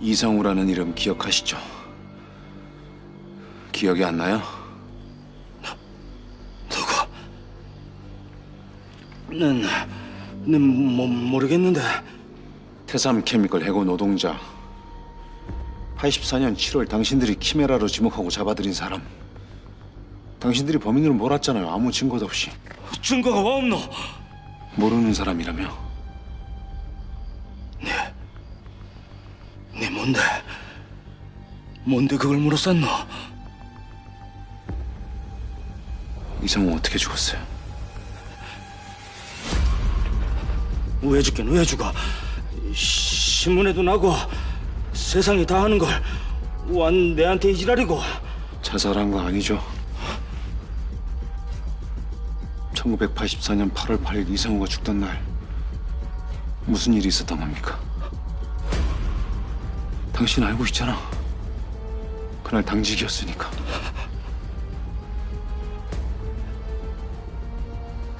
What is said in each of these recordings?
이성우라는 이름 기억하시죠? 기억이 안 나요? 누구? 난, 난 모, 모르겠는데. 태삼 케미컬 해고 노동자 84년 7월 당신들이 키메라로 지목하고 잡아들인 사람 당신들이 범인으로 몰았잖아요 아무 증거도 없이 증거가 와 없노? 모르는 사람이라며 네 뭔데? 뭔데 그걸 물어쌌노? 이성우 어떻게 죽었어요? 왜 죽긴 왜 죽어? 신문에도 나고 세상이 다 하는 걸 완 내한테 이 지랄이고 자살한 거 아니죠? 1984년 8월 8일 이성우가 죽던 날 무슨 일이 있었던 겁니까? 당신 알고 있잖아. 그날 당직이었으니까.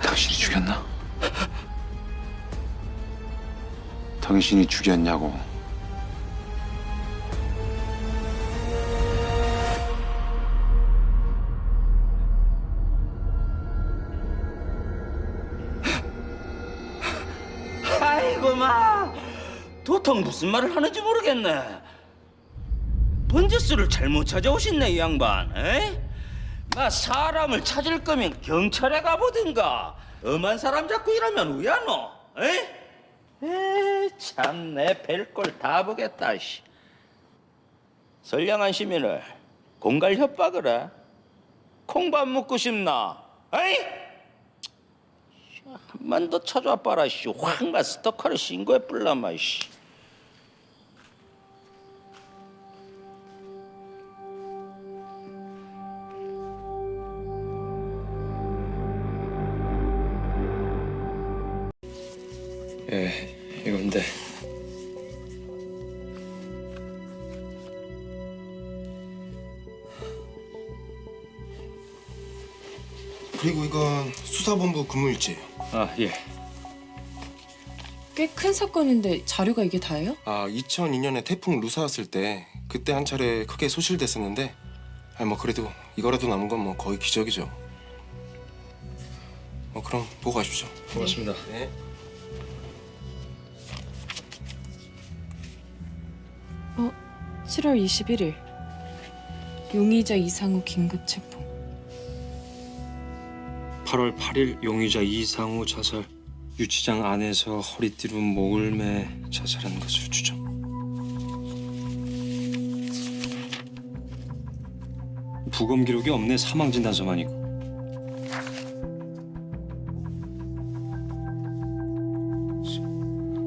당신이 죽였나? 당신이 죽였냐고. 도통 무슨 말을 하는지 모르겠네 번지수를 잘못 찾아오셨네 이 양반 에이? 마 사람을 찾을 거면 경찰에 가보든가 엄한 사람 잡고 이러면 왜안노 에이? 에이 참내 별꼴 다 보겠다 씨. 선량한 시민을 공갈 협박을 해 콩밥 먹고 싶나 에이? 한만 더 찾아와 봐라 씨. 황마 스토커를 신고해 불라마 씨. 예, 이건데. 그리고 이건 수사본부 근무일지예요. 아, 예. 꽤 큰 사건인데 자료가 이게 다예요? 아 2002년에 태풍 루사 왔을 때 그때 한 차례 크게 소실됐었는데 아 뭐 그래도 이거라도 남은 건 뭐 거의 기적이죠. 어 그럼 보고 가십시오. 고맙습니다. 네. 어, 7월 21일 용의자 이상우 긴급 체포 8월 8일 용의자 이상우 자살. 유치장 안에서 허리띠로 목을 매 자살한 것으로 추정. 부검 기록이 없네. 사망 진단서만 있고.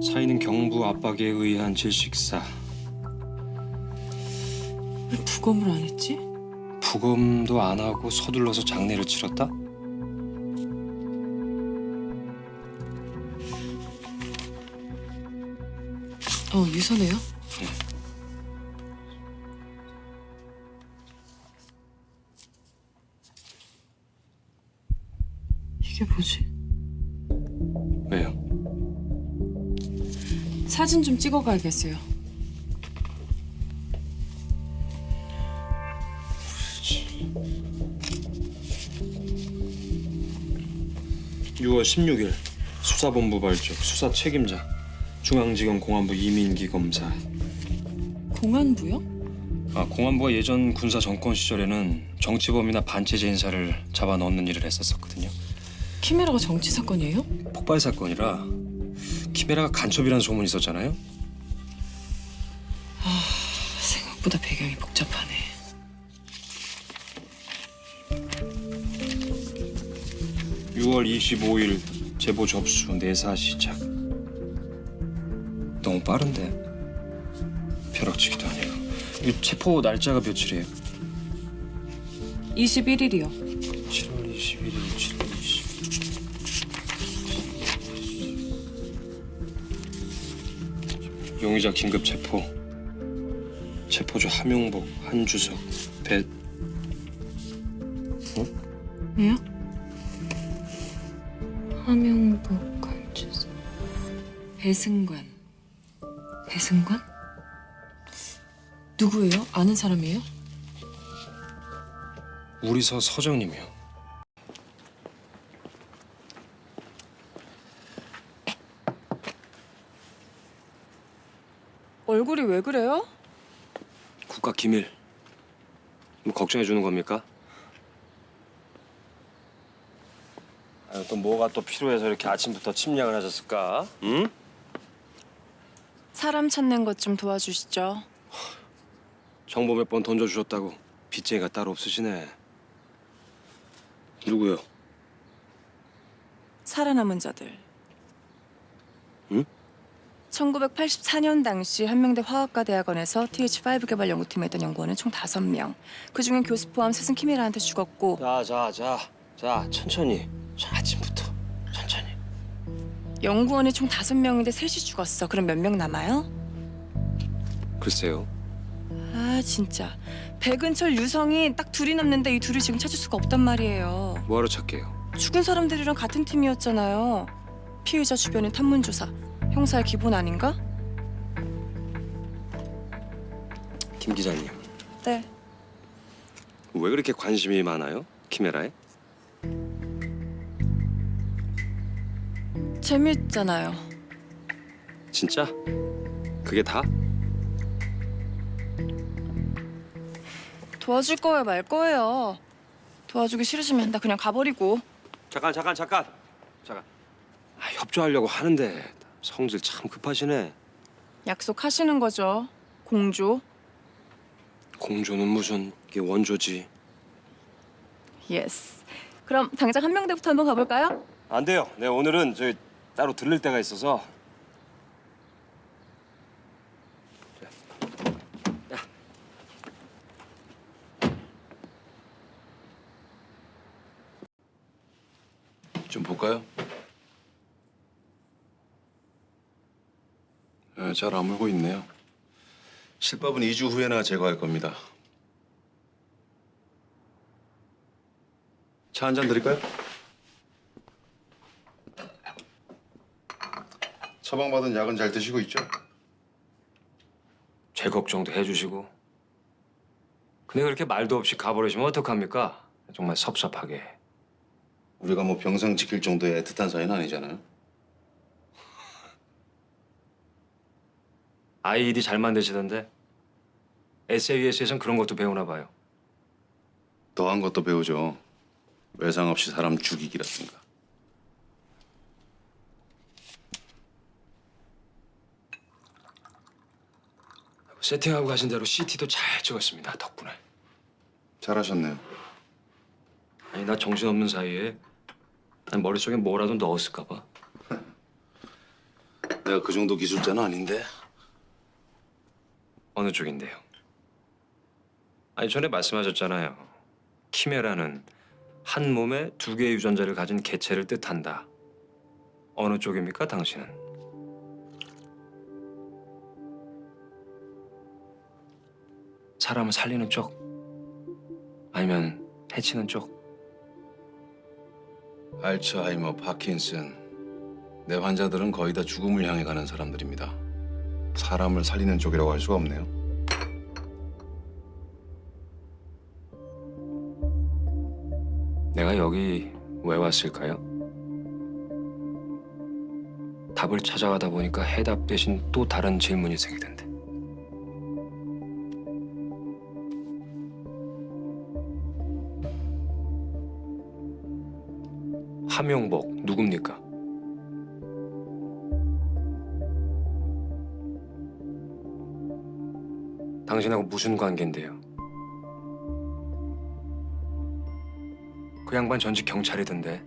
사인은 경부 압박에 의한 질식사. 왜 부검을 안 했지? 부검도 안 하고 서둘러서 장례를 치렀다? 어, 유서네요? 이게 뭐지? 왜요? 사진 좀 찍어 가야겠어요. 6월 16일 수사본부 발족 수사 책임자 중앙지검 공안부 이민기 검사 공안부요? 아, 공안부가 예전 군사 정권 시절에는 정치범이나 반체제 인사를 잡아 넣는 일을 했었었거든요 키메라가 정치 사건이에요? 폭발 사건이라 키메라가 간첩이라는 소문이 있었잖아요 생각보다 배경이 복잡하 네. 유 6월 25일 제보 접수 내사 시작 너무 빠른데 벼락치기도 아니고 이 체포 날짜가 며칠이에요? 21일이요. 7월 21일, 7월 20일. 용의자 긴급 체포. 체포주 함용복, 한주석, 배. 왜요? 배승관 배승관? 누구예요? 아는 사람이에요? 우리 서 서정님이요. 얼굴이 왜 그래요? 국가 기밀. 뭐 걱정해 주는 겁니까? 아유, 또 뭐가 또 필요해서 이렇게 아침부터 침략을 하셨을까? 응? 사람 찾는 것 좀 도와주시죠. 정보 몇 번 던져주셨다고 빚쟁이가 따로 없으시네. 누구요? 살아남은 자들. 응? 1984년 당시 한명대 화학과 대학원에서 TH5 개발 연구팀에 있던 연구원은 총 5명. 그중엔 교수 포함 스승 키미라한테 죽었고 자, 자, 자, 자, 천천히. 자, 아침부터. 연구원이 총 5명인데 셋이 죽었어. 그럼 몇 명 남아요? 글쎄요. 아 진짜. 백은철, 유성이 딱 둘이 남는데 이 둘을 지금 찾을 수가 없단 말이에요. 뭐하러 찾게요? 죽은 사람들이랑 같은 팀이었잖아요. 피의자 주변의 탐문 조사. 형사의 기본 아닌가? 김 기자님, 네. 왜 그렇게 관심이 많아요? 키메라에? 재밌잖아요. 진짜? 그게 다? 도와줄 거예요, 말 거예요. 도와주기 싫으시면 나 그냥 가버리고. 잠깐, 잠깐, 잠깐, 잠깐. 아, 협조하려고 하는데 성질 참 급하시네. 약속하시는 거죠. 공조. 공조는 무슨 이게 원조지? 예스. 그럼 당장 한명대부터 한번 가볼까요? 안 돼요. 네 오늘은 저희 따로 들를 데가 있어서. 좀 볼까요? 네, 잘 아물고 있네요. 실밥은 2주 후에나 제거할 겁니다. 차 한 잔 드릴까요? 처방받은 약은 잘 드시고 있죠? 제 걱정도 해주시고. 근데 그렇게 말도 없이 가버리시면 어떡합니까? 정말 섭섭하게. 우리가 뭐 병상 지킬 정도의 애틋한 사이는 아니잖아요. IED 잘 만드시던데. SAES에선 그런 것도 배우나 봐요. 더한 것도 배우죠. 외상 없이 사람 죽이기라든가. 세팅하고 가신 대로 CT도 잘 찍었습니다. 덕분에. 잘하셨네요. 아니 나 정신없는 사이에 난 머릿속에 뭐라도 넣었을까 봐. 내가 그 정도 기술자는 아닌데. 어느 쪽인데요? 아니 전에 말씀하셨잖아요. 키메라는 한 몸에 두 개의 유전자를 가진 개체를 뜻한다. 어느 쪽입니까, 당신은? 사람을 살리는 쪽? 아니면 해치는 쪽? 알츠하이머, 파킨슨. 내 환자들은 거의 다 죽음을 향해 가는 사람들입니다. 사람을 살리는 쪽이라고 할 수가 없네요. 내가 여기 왜 왔을까요? 답을 찾아가다 보니까 해답 대신 또 다른 질문이 생기던데. 함용복 누굽니까? 당신하고 무슨 관계인데요? 그 양반 전직 경찰이던데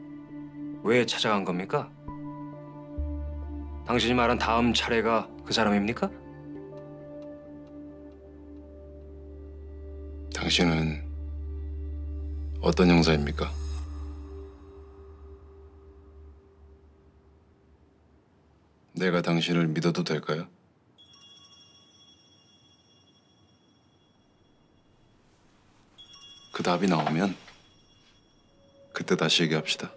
왜 찾아간 겁니까? 당신이 말한 다음 차례가 그 사람입니까? 당신은 어떤 형사입니까? 내가 당신을 믿어도 될까요? 그 답이 나오면 그때 다시 얘기합시다.